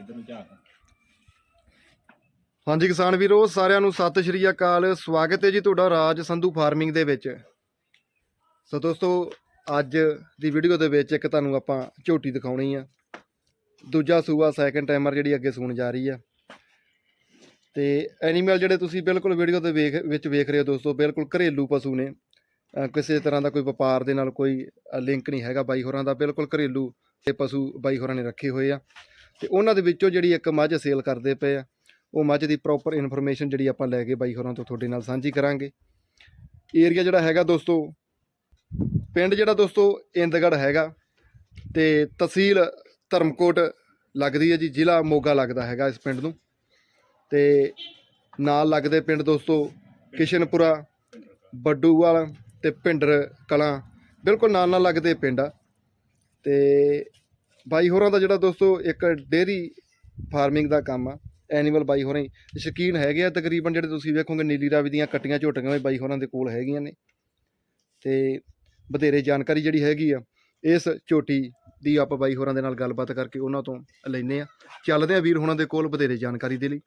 ਇਧਰ ਨੂੰ ਝਾਕ। ਹਾਂਜੀ ਕਿਸਾਨ ਵੀਰੋ, ਸਾਰਿਆਂ ਨੂੰ ਸਤਿ ਸ਼੍ਰੀ ਅਕਾਲ। ਸਵਾਗਤ ਹੈ ਜੀ ਤੁਹਾਡਾ ਰਾਜ ਸੰਧੂ ਫਾਰਮਿੰਗ ਦੇ ਵਿੱਚ। ਸੋ ਦੋਸਤੋ, ਅੱਜ ਦੀ ਵੀਡੀਓ ਦੇ ਵਿੱਚ ਇੱਕ ਤੁਹਾਨੂੰ ਆਪਾਂ ਝੋਟੀ ਦਿਖਾਉਣੀ ਆ। ਦੂਜਾ ਸੂਆ ਸੈਕੰਡ ਟਾਈਮਰ ਜਿਹੜੀ ਅੱਗੇ ਸੂਣ ਜਾ ਰਹੀ ਆ। ਤੇ ਐਨੀਮਲ ਜਿਹੜੇ ਤੁਸੀਂ ਬਿਲਕੁਲ ਵੀਡੀਓ ਦੇ ਵੇਖ, ਵਿੱਚ ਵੇਖ ਰਹੇ ਹੋ ਦੋਸਤੋ, ਬਿਲਕੁਲ ਘਰੇਲੂ ਪਸ਼ੂ ਨੇ। ਕਿਸੇ ਤਰ੍ਹਾਂ ਦਾ ਕੋਈ ਵਪਾਰ ਦੇ ਨਾਲ ਕੋਈ ਲਿੰਕ ਨਹੀਂ ਹੈਗਾ ਬਾਈ ਹੋਰਾਂ ਦਾ। ਬਿਲਕੁਲ ਘਰੇਲੂ ਤੇ ਪਸ਼ੂ ਬਾਈ ਹੋਰਾਂ ਨੇ ਰੱਖੇ ਹੋਏ ਆ। ਤੇ ਉਹਨਾਂ ਦੇ ਵਿੱਚੋਂ ਜਿਹੜੀ ਇੱਕ ਮੱਝ ਸੇਲ ਕਰਦੇ ਪਏ ਆ, ਉਹ ਮੱਝ ਦੀ ਪ੍ਰੋਪਰ ਇਨਫੋਰਮੇਸ਼ਨ ਜਿਹੜੀ ਆਪਾਂ ਲੈ ਕੇ ਬਾਈ ਹੋਰਾਂ ਤੋਂ ਤੁਹਾਡੇ ਨਾਲ ਸਾਂਝੀ ਕਰਾਂਗੇ। ਏਰੀਆ ਜਿਹੜਾ ਹੈਗਾ ਦੋਸਤੋ, ਪਿੰਡ ਜਿਹੜਾ ਦੋਸਤੋ ਇੰਦਗੜ ਹੈਗਾ ਤੇ ਤਹਿਸੀਲ ਧਰਮਕੋਟ ਲੱਗਦੀ ਹੈ ਜੀ, ਜ਼ਿਲ੍ਹਾ ਮੋਗਾ ਲੱਗਦਾ ਹੈਗਾ ਇਸ ਪਿੰਡ ਨੂੰ। ਤੇ ਨਾਲ ਲੱਗਦੇ ਪਿੰਡ ਦੋਸਤੋ, ਕਿਸ਼ਨਪੁਰਾ, ਬੱਡੂਵਾਲ ਤੇ ਭਿੰਡਰ ਕਲਾਂ, ਬਿਲਕੁਲ ਨਾਲ ਨਾਲ ਲੱਗਦੇ ਪਿੰਡ ਆ। ਤੇ ਬਾਈ ਹੋਰਾਂ ਦਾ ਜਿਹੜਾ ਦੋਸਤੋ ਇੱਕ ਡੇਰੀ ਫਾਰਮਿੰਗ ਦਾ ਕੰਮ ਆ ਐਨੀਮਲ ਬਾਈ ਹੋਰਾਂ ਹੀ ਸ਼ੌਕੀਨ ਹੈਗੇ ਆ ਤਕਰੀਬਨ ਜਿਹੜੇ ਤੁਸੀਂ ਵੇਖੋਗੇ ਨੀਲੀ ਰਾਵੀ ਦੀਆਂ ਕੱਟੀਆਂ ਝੋਟੀਆਂ ਵੀ ਬਾਈ ਹੋਰਾਂ ਦੇ ਕੋਲ ਹੈਗੀਆਂ ਨੇ। ਤੇ ਬਥੇਰੇ ਜਾਣਕਾਰੀ ਜਿਹੜੀ ਹੈਗੀ ਆ ਇਸ ਝੋਟੀ ਦੀ ਆਪਾਂ ਬਾਈ ਹੋਰਾਂ ਦੇ ਨਾਲ ਗੱਲਬਾਤ ਕਰਕੇ ਉਹਨਾਂ ਤੋਂ ਲੈਨੇ ਆ। ਚੱਲਦੇ ਆ ਵੀਰ ਹੋਰਾਂ ਦੇ ਕੋਲ ਬਥੇਰੇ ਜਾਣਕਾਰੀ ਦੇ ਲਈ।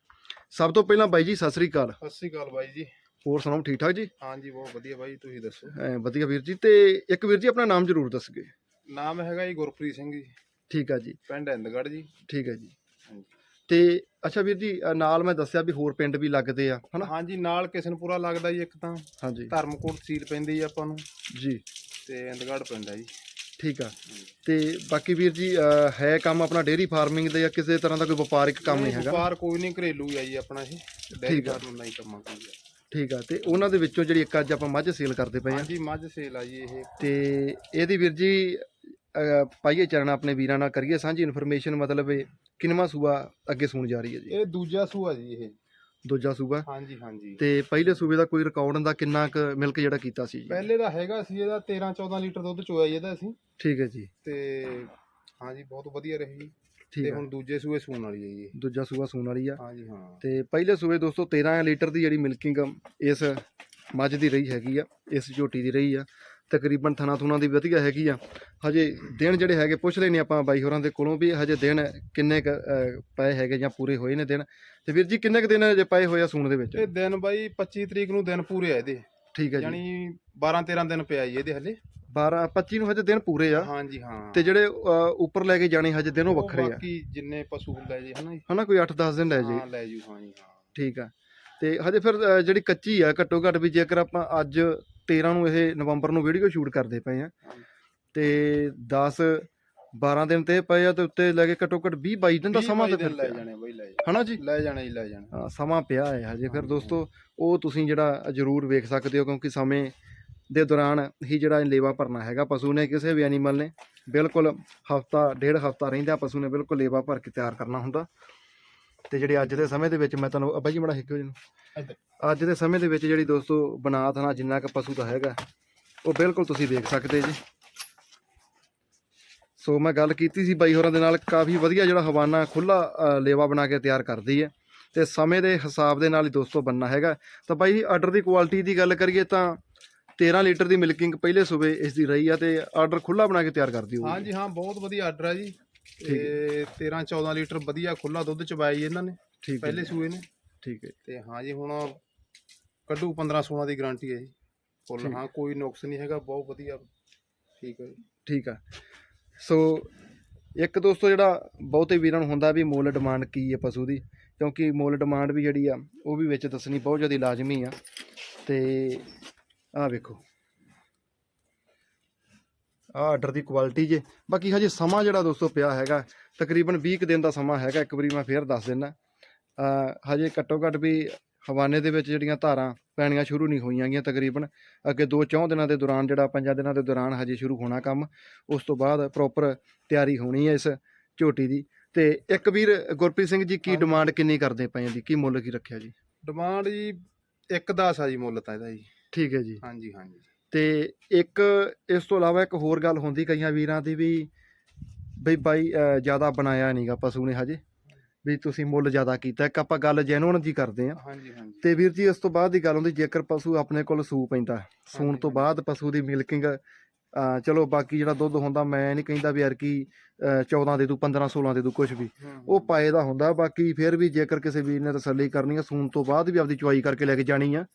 ਸਭ ਤੋਂ ਪਹਿਲਾਂ ਬਾਈ ਜੀ ਸਤਿ ਸ੍ਰੀ ਅਕਾਲ। ਸਤਿ ਸ਼੍ਰੀ ਅਕਾਲ ਬਾਈ ਜੀ। ਹੋਰ ਸੁਣਾਓ ਠੀਕ ਠਾਕ ਜੀ? ਹਾਂਜੀ ਬਹੁਤ ਵਧੀਆ ਬਾਈ ਤੁਸੀਂ ਦੱਸੋ? ਐਂ ਵਧੀਆ ਵੀਰ ਜੀ। ਤੇ ਇੱਕ ਵੀਰ ਜੀ ਆਪਣਾ ਨਾਮ ਜ਼ਰੂਰ ਦੱਸਗੇ ਨਾਮ ਹੈਗਾ ਜੀ ਗੁਰਪ੍ਰੀਤ ਸਿੰਘ ਜੀ। ਠੀਕ ਆ ਜੀ। ਪਿੰਡ ਇੰਦਗੜ੍ਹ ਜੀ। ਠੀਕ ਹੈ ਜੀ। ਹਾਂਜੀ। ਤੇ ਅੱਛਾ ਵੀਰ ਜੀ ਅ, ਨਾਲ ਮੈਂ ਦੱਸਿਆ ਵੀ ਹੋਰ ਪਿੰਡ ਵੀ ਲੱਗਦੇ ਆ ਹਨਾ? ਹਾਂਜੀ ਨਾਲ ਕਿਸ਼ਨਪੁਰਾ ਲੱਗਦਾ ਜੀ ਇੱਕ ਤਾਂ। ਹਾਂਜੀ। ਧਰਮਕੋਟ ਤਹਿਸੀਲ ਪੈਂਦੀ ਜੀ ਆਪਾਂ ਨੂੰ। ਜੀ। ਤੇ ਇੰਦਗੜ੍ਹ ਪਿੰਡ ਹੈ ਜੀ। ਠੀਕ ਆ। ਤੇ ਬਾਕੀ ਵੀਰ ਜੀ ਅ, ਹੈ ਕੰਮ ਆਪਣਾ ਡੇਰੀ ਫਾਰਮਿੰਗ ਦੇ ਜਾਂ ਕਿਸੇ ਤਰ੍ਹਾਂ ਦਾ ਕੋਈ ਵਪਾਰਿਕ ਕੰਮ ਨਹੀਂ ਹੈਗਾ? ਵਪਾਰ ਕੋਈ ਨਹੀਂ ਘਰੇਲੂ ਹੀ ਆ ਜੀ ਆਪਣਾ ਇਹ। ਡੈਰੀ ਆ। ਫਾਰਮ ਨਹੀਂ ਕੰਮਾਂ ਆ। ਠੀਕ ਆ। ਤੇ ਉਹਨਾਂ ਦੇ ਵਿੱਚੋਂ ਜਿਹੜੀ ਇੱਕ ਅੱਜ ਆਪਾਂ ਮੱਝ ਸੇਲ ਕਰਦੇ ਪਏ ਆ। ਹਾਂਜੀ ਮੱਝ ਸੇਲ ਆ ਜੀ ਇਹ। ਤੇ ਇਹਦੀ ਵੀਰ ਜੀ ਪਾਈਏ ਚਰਨ ਆਪਣੇ ਵੀਰਾਂ ਨਾਲ ਕਰੀਏ ਸਾਂਝੀ ਇਨਫੋਰਮੇਸ਼ਨ ਮਤਲਬ ਇਹ ਕਿੰਨਵਾਂ ਸੂਆ ਅੱਗੇ ਸੂਣ ਜਾ ਰਹੀ ਹੈ ਜੀ? ਇਹ ਦੂਜਾ ਸੂਆ ਜੀ ਇਹ। ਦੂਜਾ ਸੂਆ? ਹਾਂਜੀ ਹਾਂਜੀ। ਤੇ ਪਹਿਲੇ ਸੂਬੇ ਦਾ ਕੋਈ ਰਿਕਾਰਡ ਦਾ ਕਿੰਨਾ ਕੁ ਮਿਲਕ ਜਿਹੜਾ ਕੀਤਾ ਸੀ ਜੀ? ਪਹਿਲੇ ਦਾ ਹੈਗਾ ਸੀ ਇਹਦਾ 13 14 ਲੀਟਰ ਦੁੱਧ ਚੋਇਆ ਜੀ ਇਹਦਾ ਅਸੀਂ। ਠੀਕ ਹੈ ਜੀ। ਤੇ ਹਾਂਜੀ ਬਹੁਤ ਵਧੀਆ ਰਹੀ। ਤੇ ਹੁਣ ਦੂਜੇ ਸੂਏ ਸੂਣ ਵਾਲੀ ਹੈ ਜੀ। ਦੂਜਾ ਸੂਆ ਸੂਣ ਵਾਲੀ ਆ। ਹਾਂਜੀ ਹਾਂ। ਤੇ ਪਹਿਲੇ ਸੂਬੇ ਦੋਸਤੋ 13 ਲੀਟਰ ਦੀ ਜਿਹੜੀ ਮਿਲਕਿੰਗ ਇਸ ਮੱਝ ਦੀ ਰਹੀ ਹੈਗੀ ਆ ਇਸ ਝੋਟੀ ਦੀ ਰਹੀ ਆ। ਤਕਰੀਬਨ ਥਣਾ ਥੁਣਾ ਦੀ ਵਧੀਆ ਹੈਗੀ ਆ। ਹਜੇ ਦਿਨ ਜਿਹੜੇ ਹੈਗੇ ਪੁੱਛ ਲੈਨੇ ਆਪਾਂ ਬਾਈ ਹੋਰਾਂ ਦੇ ਕੋਲੋਂ ਵੀ ਹਜੇ ਦਿਨ ਕਿੰਨੇ ਪਏ ਹੈਗੇ ਜਾਂ ਪੂਰੇ ਹੋਏ ਨੇ ਦਿਨ। ਤੇ ਵੀਰ ਜੀ ਕਿੰਨੇ ਕ ਦਿਨ ਹਜੇ ਪਏ ਹੋਏ ਆ ਸੂਣ ਦੇ ਵਿੱਚ? ਇਹ ਦਿਨ ਬਾਈ 25 ਤਰੀਕ ਨੂੰ ਦਿਨ ਪੂਰੇ ਆ ਇਹਦੇ। ਠੀਕ ਹੈ ਜੀ। ਯਾਨੀ 12 13 ਦਿਨ ਪਿਆ ਜੀ ਇਹਦੇ ਹਲੇ। 12 25 ਨੂੰ ਹਜੇ ਦਿਨ ਪੂਰੇ ਆ। ਹਾਂਜੀ ਹਾਂ। ਤੇ ਜਿਹੜੇ ਉੱਪਰ ਲੈ ਕੇ ਜਾਣੇ ਹਜੇ ਦਿਨ ਉਹ ਵੱਖਰੇ ਆ। ਬਾਕੀ ਜਿੰਨੇ ਪਸ਼ੂ ਲੈ ਜੇ ਹਨਾ ਹਨਾ ਕੋਈ 8-10 ਦਿਨ ਲੈ ਜੇ। ਹਾਂ ਲੈ ਜੂ ਹਾਂ ਜੀ ਹਾਂ। ਠੀਕ ਆ। ਤੇ ਹਜੇ ਫਿਰ ਜਿਹੜੀ ਕੱਚੀ ਆ ਘੱਟੋ ਘੱਟ ਵੀ ਜੇਕਰ ਆਪਾਂ ਅੱਜ 13 ਨੂੰ ਇਹ ਨਵੰਬਰ ਨੂੰ ਵੀਡੀਓ ਸ਼ੂਟ ਕਰਦੇ ਪਏ ਆ। ਤੇ 10 12 ਦਿਨ ਤੇ ਪਏ ਆ ਤੇ ਉੱਤੇ ਲੈ ਕੇ ਘੱਟੋ ਘੱਟ 20 22 ਦਿਨ ਦਾ ਸਮਾਂ ਤੇ ਲੈ। ਜਾਣੇ ਬਾਈ ਲੈ ਜਾਣੇ ਹਨਾ ਜੀ ਲੈ ਜਾਣੇ ਜੀ ਲੈ ਜਾਣੇ ਹਾਂ, ਸਮਾਂ ਪਿਆ ਹੈ ਹਜੇ ਫਿਰ ਦੋਸਤੋ ਉਹ ਤੁਸੀਂ ਜਿਹੜਾ ਜ਼ਰੂਰ ਵੇਖ ਸਕਦੇ ਹੋ ਕਿਉਂਕਿ ਸਮੇਂ ਦੇ ਦੌਰਾਨ ਹੀ ਜਿਹੜਾ ਲੇਵਾ ਭਰਨਾ ਹੈਗਾ ਪਸ਼ੂ ਨੇ ਕਿਸੇ ਵੀ ਐਨੀਮਲ ਨੇ ਬਿਲਕੁਲ ਹਫਤਾ ਡੇਢ ਹਫਤਾ ਰਹਿੰਦਾ ਪਸ਼ੂ ਨੇ ਬਿਲਕੁਲ ਲੇਵਾ ਭਰ ਕੇ ਤਿਆਰ ਕਰਨਾ ਹੁੰਦਾ ਤੇ ਜਿਹੜੇ ਅੱਜ ਦੇ ਸਮੇਂ ਦੇ ਵਿੱਚ ਮੈਂ ਤੁਹਾਨੂੰ ਅੱਬਾ ਜੀ ਬੜਾ ਹਿੱਕੋ ਜੀ ਨੂੰ। ਅੱਜ ਦੇ ਸਮੇਂ ਦੇ ਵਿੱਚ ਜਿਹੜੀ ਦੋਸਤੋ ਬਨਾਤ ਨਾਲ ਜਿੰਨਾ ਕੁ ਪਸ਼ੂ ਦਾ ਹੈਗਾ ਉਹ ਬਿਲਕੁਲ ਤੁਸੀਂ ਦੇਖ ਸਕਦੇ ਜੀ। ਸੋ ਮੈਂ ਗੱਲ ਕੀਤੀ ਸੀ ਬਾਈ ਹੋਰਾਂ ਦੇ ਨਾਲ ਕਾਫੀ ਵਧੀਆ ਜਿਹੜਾ ਹਵਾਨਾ ਖੁੱਲਾ ਲੇਵਾ ਬਣਾ ਕੇ ਤਿਆਰ ਕਰਦੀ ਹੈ। ਤੇ ਸਮੇਂ ਦੇ ਹਿਸਾਬ ਦੇ ਨਾਲ ਹੀ ਦੋਸਤੋ ਬੰਨਾ ਹੈਗਾ। ਤਾਂ ਬਾਈ ਜੀ ਆਰਡਰ ਦੀ ਕੁਆਲਿਟੀ ਦੀ ਗੱਲ ਕਰੀਏ ਤਾਂ 13 ਲੀਟਰ ਦੀ ਮਿਲਕਿੰਗ ਪਹਿਲੇ ਸੂਬੇ ਇਸ ਦੀ ਰਹੀ ਆ ਤੇ ਆਰਡਰ ਖੁੱਲਾ ਬਣਾ ਕੇ ਤਿਆਰ ਕਰਦੀ ਹੋਊਗੀ। ਹਾਂਜੀ ਹਾਂ ਬਹੁਤ ਵਧੀਆ ਆਰਡਰ ਆ ਜੀ। ਤੇ 13 14 ਲੀਟਰ ਵਧੀਆ ਖੁੱਲਾ ਦੁੱਧ ਚਵਾਇਆ ਜੀ ਇਹਨਾਂ ਨੇ ਠੀਕ ਹੈ ਪਹਿਲੇ ਸੂਏ ਨੇ। ਠੀਕ ਹੈ ਤੇ ਹਾਂ ਜੀ ਹੁਣ ਕੱਢੂ 15 16 ਦੀ ਗਾਰੰਟੀ ਹੈ ਜੀ। ਫੁੱਲ। ਹਾਂ ਕੋਈ ਨੁਕਸ ਨਹੀਂ ਹੈਗਾ ਬਹੁਤ ਵਧੀਆ। ਠੀਕ ਹੈ ਠੀਕ ਆ। ਸੋ ਇੱਕ ਦੋਸਤੋ ਜਿਹੜਾ ਬਹੁਤੇ ਵੀਰਾਂ ਨੂੰ ਹੁੰਦਾ ਵੀ ਮੁੱਲ ਡਿਮਾਂਡ ਕੀ ਹੈ ਪਸ਼ੂ ਦੀ ਕਿਉਂਕਿ ਮੁੱਲ ਡਿਮਾਂਡ ਵੀ ਜਿਹੜੀ ਆ ਉਹ ਵੀ ਵਿੱਚ ਦੱਸਣੀ ਬਹੁਤ ਜ਼ਿਆਦਾ ਲਾਜ਼ਮੀ ਆ। ਤੇ ਆਹ ਵੇਖੋ। ਆਹ ਆਰਡਰ ਦੀ ਕੁਆਲਿਟੀ ਜੇ। ਬਾਕੀ ਹਜੇ ਸਮਾਂ ਜਿਹੜਾ ਦੋਸਤੋ ਪਿਆ ਹੈਗਾ ਤਕਰੀਬਨ 20 ਕੁ ਦਿਨ ਦਾ ਸਮਾਂ ਹੈਗਾ ਇੱਕ ਵਾਰੀ ਮੈਂ ਫੇਰ ਦੱਸ ਦਿੰਦਾ। ਅ ਹਜੇ ਘੱਟੋ ਘੱਟ ਵੀ ਹਵਾਨੇ ਦੇ ਵਿੱਚ ਜਿਹੜੀਆਂ ਧਾਰਾਂ ਪੈਣੀਆਂ ਸ਼ੁਰੂ ਨਹੀਂ ਹੋਈਆਂ ਗੀਆਂ ਤਕਰੀਬਨ। ਅੱਗੇ 2-4 ਦਿਨਾਂ ਦੇ ਦੌਰਾਨ ਜਿਹੜਾ ਪੰਜਾਂ ਦਿਨਾਂ ਦੇ ਦੌਰਾਨ ਹਜੇ ਸ਼ੁਰੂ ਹੋਣਾ ਕੰਮ ਉਸ ਤੋਂ ਬਾਅਦ ਪ੍ਰੋਪਰ ਤਿਆਰੀ ਹੋਣੀ ਹੈ ਇਸ ਝੋਟੀ ਦੀ। ਤੇ ਇੱਕ ਵੀਰ ਗੁਰਪ੍ਰੀਤ ਸਿੰਘ ਜੀ ਕੀ। ਡਿਮਾਂਡ ਕਿੰਨੀ ਕਰਦੇ ਪਏ ਆ ਜੀ? ਕੀ ਮੁੱਲ ਕੀ ਰੱਖਿਆ ਜੀ? ਡਿਮਾਂਡ ਜੀ ਇੱਕ ਆ ਜੀ ਮੁੱਲ ਤਾਂ ਇਹਦਾ ਜੀ। ਠੀਕ ਹੈ ਜੀ। ਹਾਂਜੀ ਹਾਂਜੀ। ਤੇ ਇੱਕ ਇਸ ਤੋਂ ਇਲਾਵਾ ਇੱਕ ਹੋਰ ਗੱਲ ਹੁੰਦੀ ਕਈਆਂ ਵੀਰਾਂ ਦੀ ਵੀ ਬਈ ਬਾਈ ਜ਼ਿਆਦਾ ਬਣਾਇਆ ਨਹੀਂਗਾ ਪਸ਼ੂ ਨੇ ਹਜੇ। ਵੀ ਤੁਸੀਂ ਮੁੱਲ ਜ਼ਿਆਦਾ ਕੀਤਾ। ਇੱਕ ਆਪਾਂ ਗੱਲ ਜੈਨੂਨ ਜੀ ਕਰਦੇ ਆ ਹਾਂਜੀ ਹਾਂਜੀ। ਤੇ ਵੀਰ ਜੀ ਇਸ ਤੋਂ ਬਾਅਦ ਦੀ ਗੱਲ ਹੁੰਦੀ ਜੇਕਰ ਪਸ਼ੂ ਆਪਣੇ ਕੋਲ ਸੂ ਪੈਂਦਾ ਸੂਣ ਤੋਂ। ਬਾਅਦ ਪਸ਼ੂ ਦੀ ਮਿਲਕਿੰਗ ਚਲੋ ਬਾਕੀ ਜਿਹੜਾ ਦੁੱਧ ਹੁੰਦਾ ਮੈਂ ਨਹੀਂ ਕਹਿੰਦਾ ਵੀ ਯਾਰ ਕੀ 14 ਦੇ ਦੂ 15 16 ਦੇ ਦੂ ਕੁਝ ਵੀ। ਉਹ ਪਾਏ ਦਾ ਹੁੰਦਾ ਬਾਕੀ ਫਿਰ ਵੀ ਜੇਕਰ ਕਿਸੇ ਵੀਰ ਨੇ ਤਸੱਲੀ ਕਰਨੀ ਆ ਸੂਣ ਤੋਂ ਬਾਅਦ ਵੀ ਆਪਦੀ ਚੁਆਈ ਕਰਕੇ ਲੈ ਕੇ ਜਾਣੀ ਆ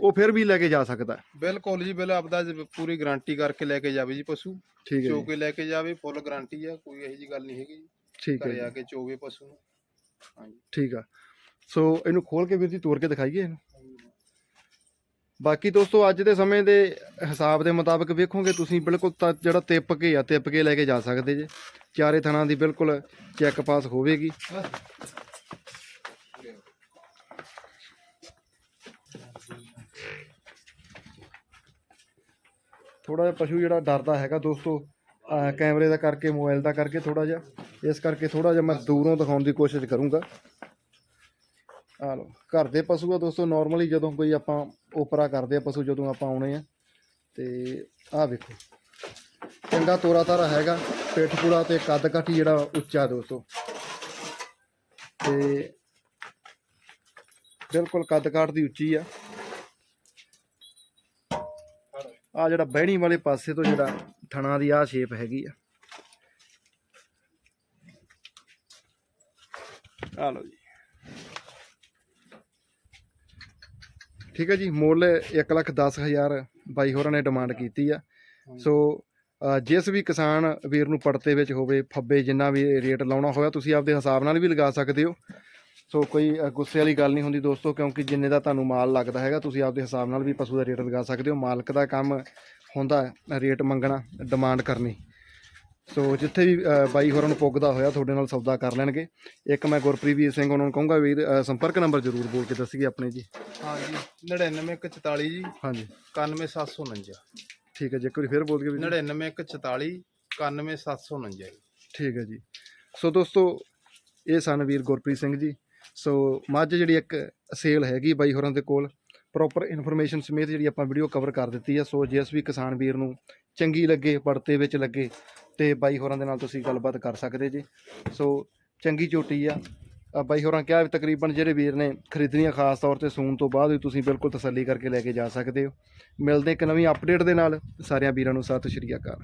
ਉਹ ਫਿਰ ਵੀ ਲੈ ਕੇ ਜਾ ਸਕਦਾ। ਬਿਲਕੁਲ ਜੀ ਬਿਲ ਆਪਦਾ ਪੂਰੀ ਗਾਰੰਟੀ ਕਰਕੇ ਲੈ ਕੇ ਜਾਵੇ ਜੀ ਪਸ਼ੂ। ਠੀਕ ਹੈ ਚੋ ਜੀ। ਕੇ ਲੈ ਕੇ ਜਾਵੇ ਫੁੱਲ ਗਾਰੰਟੀ ਆ ਕੋਈ ਇਹੋ ਜੀ ਗੱਲ ਨਹੀਂ ਹੈਗੀ ਠੀਕ ਹੈ ਘਰੇ ਆ ਕੇ ਚੋਵੇ ਪਸ਼ੂ ਨੂੰ। ਹਾਂਜੀ। ਠੀਕ ਆ। ਸੋ ਇਹਨੂੰ ਖੋਲ ਕੇ ਵੀਰ ਜੀ ਤੋੜ ਕੇ ਦਿਖਾਈਏ ਇਹਨੂੰ। ਬਾਕੀ ਦੋਸਤੋ, ਅੱਜ ਦੇ ਸਮੇਂ ਦੇ ਹਿਸਾਬ ਦੇ ਮੁਤਾਬਕ ਵੇਖੋਗੇ, ਤੁਸੀਂ ਬਿਲਕੁਲ ਤਾਂ ਜਿਹੜਾ ਤਿਪ ਕੇ ਆ ਤਿੱਪ ਕੇ ਲੈ ਕੇ ਜਾ ਸਕਦੇ ਜੇ। ਚਾਰੇ ਥਣਾਂ ਦੀ ਬਿਲਕੁਲ ਚੈੱਕ ਪਾਸ ਹੋਵੇਗੀ। ਥੋੜਾ ਜਿਹਾ ਪਸ਼ੂ ਜਿਹੜਾ ਡਰਦਾ ਹੈਗਾ ਦੋਸਤੋ ਕੈਮਰੇ ਦਾ ਕਰਕੇ, ਮੋਬਾਈਲ ਦਾ ਕਰਕੇ ਥੋੜਾ ਜਿਹਾ, ਇਸ ਕਰਕੇ ਥੋੜਾ ਜਿਹਾ ਮੈਂ ਦੂਰੋਂ ਦਿਖਾਉਣ ਦੀ ਕੋਸ਼ਿਸ਼ ਕਰੂੰਗਾ। ਆ ਲਓ ਘਰ ਦੇ ਪਸ਼ੂ ਆ ਦੋਸਤੋ ਨਾਰਮਲੀ ਜਦੋਂ ਕੋਈ ਆਪਾਂ ਓਪਰਾ ਕਰਦੇ ਆ ਪਸ਼ੂ, ਜਦੋਂ ਆਪਾਂ ਆਉਣੇ ਆ, ਤੇ ਆਹ ਵੇਖੋ। ਚੰਗਾ ਤੋਰਾ ਤਾਰਾ ਹੈਗਾ, ਪਿੱਠ ਪੂੜਾ ਤੇ ਕੱਦ ਕਾਠੀ ਜਿਹੜਾ ਉੱਚਾ ਦੋਸਤੋ। ਤੇ ਬਿਲਕੁਲ ਕੱਦ ਕਾਠ ਦੀ ਉੱਚੀ ਆ। ਆ ਜਿਹੜਾ ਬਹਿਣੀ ਵਾਲੇ ਪਾਸੇ ਤੋਂ ਜਿਹੜਾ ਥਣਾ ਦੀ ਆ ਸ਼ੇਪ ਹੈਗੀ ਆ। ਆ ਲਓ ਜੀ। ਠੀਕ ਹੈ ਜੀ ਮੁੱਲ 1 ਲੱਖ 10 ਹਜ਼ਾਰ ਬਾਈ ਹੋਰਾਂ ਨੇ ਡਿਮਾਂਡ ਕੀਤੀ ਆ। ਸੋ ਜਿਸ ਵੀ ਕਿਸਾਨ ਵੀਰ ਨੂੰ ਪੜਤੇ ਵਿੱਚ ਹੋਵੇ ਫੱਬੇ ਜਿੰਨਾ ਵੀ ਰੇਟ ਲਾਉਣਾ ਹੋਇਆ ਤੁਸੀਂ ਆਪਦੇ ਹਿਸਾਬ ਨਾਲ ਵੀ ਲਗਾ ਸਕਦੇ ਹੋ। ਸੋ ਕੋਈ ਗੁੱਸੇ ਵਾਲੀ ਗੱਲ ਨਹੀਂ ਹੁੰਦੀ ਦੋਸਤੋ ਕਿਉਂਕਿ ਜਿੰਨੇ ਦਾ ਤੁਹਾਨੂੰ ਮਾਲ ਲੱਗਦਾ ਹੈਗਾ ਤੁਸੀਂ ਆਪਦੇ ਹਿਸਾਬ ਨਾਲ ਵੀ ਪਸ਼ੂ ਦਾ ਰੇਟ ਲਗਾ ਸਕਦੇ ਹੋ। ਮਾਲਕ ਦਾ ਕੰਮ ਹੁੰਦਾ ਰੇਟ ਮੰਗਣਾ ਡਿਮਾਂਡ ਕਰਨੀ। ਸੋ ਜਿੱਥੇ ਵੀ ਬਾਈ ਹੋਰਾਂ ਨੂੰ ਪੁੱਗਦਾ ਹੋਇਆ ਤੁਹਾਡੇ ਨਾਲ ਸੌਦਾ ਕਰ ਲੈਣਗੇ। ਇੱਕ ਮੈਂ ਗੁਰਪ੍ਰੀਤ ਸਿੰਘ ਉਹਨਾਂ ਨੂੰ ਕਹੂੰਗਾ ਅ, ਸੰਪਰਕ ਨੰਬਰ ਜ਼ਰੂਰ ਬੋਲ ਕੇ ਦੱਸੀਏ ਆਪਣੇ ਜੀ। ਹਾਂਜੀ 99144 ਜੀ ਹਾਂਜੀ। 91749 ਠੀਕ ਹੈ ਜੀ ਇੱਕ ਵਾਰੀ ਫਿਰ ਬੋਲ ਕੇ ਵੀਰ 99144 91749 ਜੀ ਠੀਕ ਹੈ ਜੀ। ਸੋ ਦੋਸਤੋ ਇਹ ਸਨ ਵੀਰ ਗੁਰਪ੍ਰੀਤ ਸਿੰਘ ਜੀ। ਸੋ ਮੱਝ ਜਿਹੜੀ ਇੱਕ ਸੇਲ ਹੈਗੀ ਬਾਈ ਹੋਰਾਂ ਦੇ ਕੋਲ ਪ੍ਰੋਪਰ ਇਨਫੋਰਮੇਸ਼ਨ ਸਮੇਤ ਜਿਹੜੀ ਆਪਾਂ ਵੀਡੀਓ ਕਵਰ ਕਰ ਦਿੱਤੀ ਹੈ ਸੋ ਜਿਸ ਵੀ ਕਿਸਾਨ ਵੀਰ ਨੂੰ ਚੰਗੀ ਲੱਗੇ ਪੜਤੇ ਵਿੱਚ ਲੱਗੇ, ਤੇ ਬਾਈ ਹੋਰਾਂ ਦੇ ਨਾਲ ਤੁਸੀਂ ਗੱਲਬਾਤ ਕਰ ਸਕਦੇ ਜੀ। ਸੋ ਚੰਗੀ ਝੋਟੀ ਆ। ਬਾਈ ਹੋਰਾਂ ਕਿਹਾ ਵੀ ਤਕਰੀਬਨ ਜਿਹੜੇ ਵੀਰ ਨੇ ਖਰੀਦਣੀਆਂ ਖਾਸ ਤੌਰ ਤੇ ਸੂਣ ਤੋਂ ਬਾਅਦ ਵੀ ਤੁਸੀਂ ਬਿਲਕੁਲ ਤਸੱਲੀ ਕਰਕੇ ਲੈ ਕੇ ਜਾ ਸਕਦੇ ਹੋ। ਮਿਲਦੇ ਇੱਕ ਨਵੀਂ ਅਪਡੇਟ ਦੇ ਨਾਲ। ਸਾਰਿਆਂ ਵੀਰਾਂ ਨੂੰ ਸਤਿ ਸ਼੍ਰੀ ਅਕਾਲ।